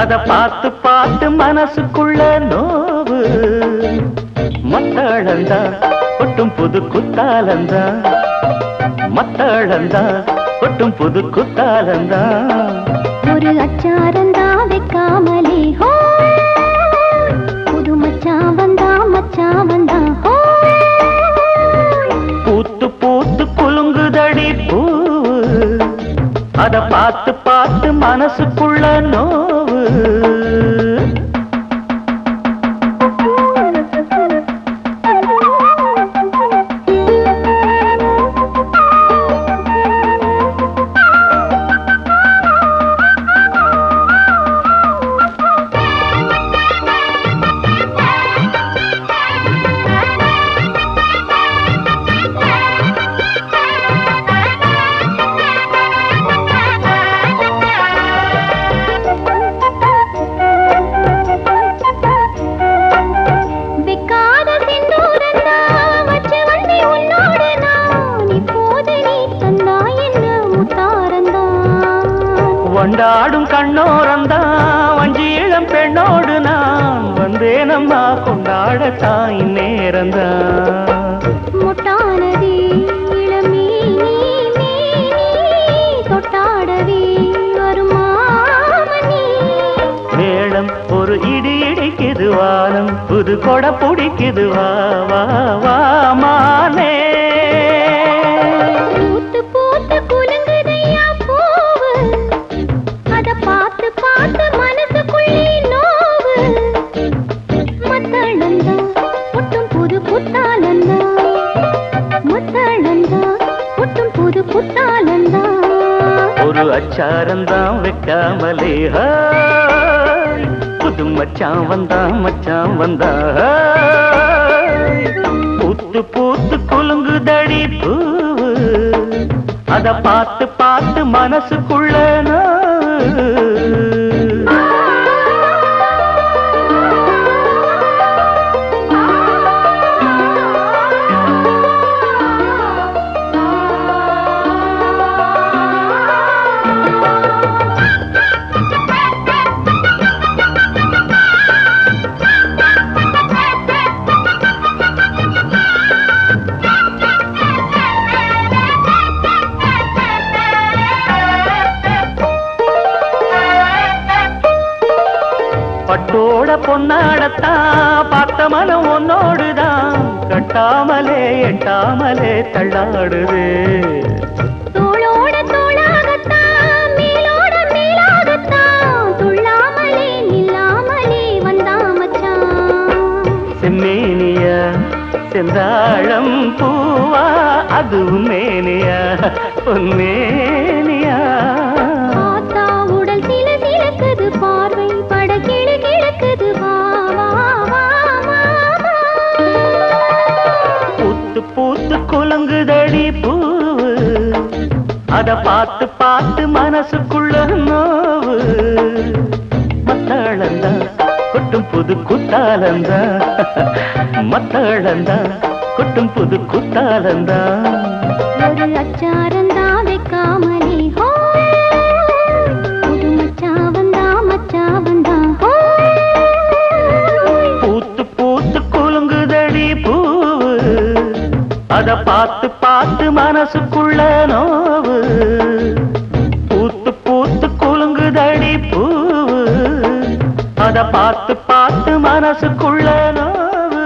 அத பார்த்து பார்த்து மனசுக்குள்ள நோவு. மத்தளந்தா கொட்டும் புது குத்தாலந்தா மத்தளந்தா கொட்டும் புது குத்தாலந்தா ஒரு அச்சாரந்தா வைக்காமலே ஹோ. புது மச்சான் வந்தா மச்சான் வந்தா ஹோ. பூத்து பூத்து குலுங்குதடி பூவு அத பார்த்து பார்த்து மனசுக்குள்ள நோவு. வண்டாடும் கண்ணோரந்தா வஞ்சி இளம் பெண்ணோடு நான் வந்தேனம்மா கொண்டாடத்தான் இந்நேரந்தான் முட்டானதே இளமே நீ மேனி தொட்டாடவே வருமாமணி மேளம் ஒரு இடி இடிக்குது வானம் புது கொடை பிடிக்குது வா வா வா மானே. மத்தளந்தா ஒட்டும் புது புத்தாலந்தா மத்தளந்தா ஒட்டும் புது புத்தாலந்தா ஒரு அச்சாரந்தான் வைக்காமலே புது மச்சான் வந்தா மச்சான் வந்தா பூத்து பூத்து குலுங்குதடி பூ அத பார்த்து பார்த்து மனசுக்குள்ள பட்டோட பொன்னாடத்தான் பார்த்த மனம் உன்னோடுதான். கட்டாமலே எட்டாமலே தள்ளாடுது. தோளோட தோளாகத்தான் மேலோட மேலாகத்தான் துள்ளாமலே அத பார்த்து பார்த்து மனசுக்குள்ள நோவு. மத்தாளந்தா கொட்டும் புது குத்தாலந்தா மத்தாளந்தா கொட்டும் புது குத்தாலந்தா ஒரு அச்சாரந்தா வைக்காமலே ஹோ. புது மச்சான் வந்தா மச்சான் வந்தா ஹோ. பூத்து பூத்து குலுங்குதடி பூவு. அத பார்த்து பார்த்து மனசுக்குள்ள நோவு. அத பார்த்து பார்த்து மனசுக்குள்ள நோவு.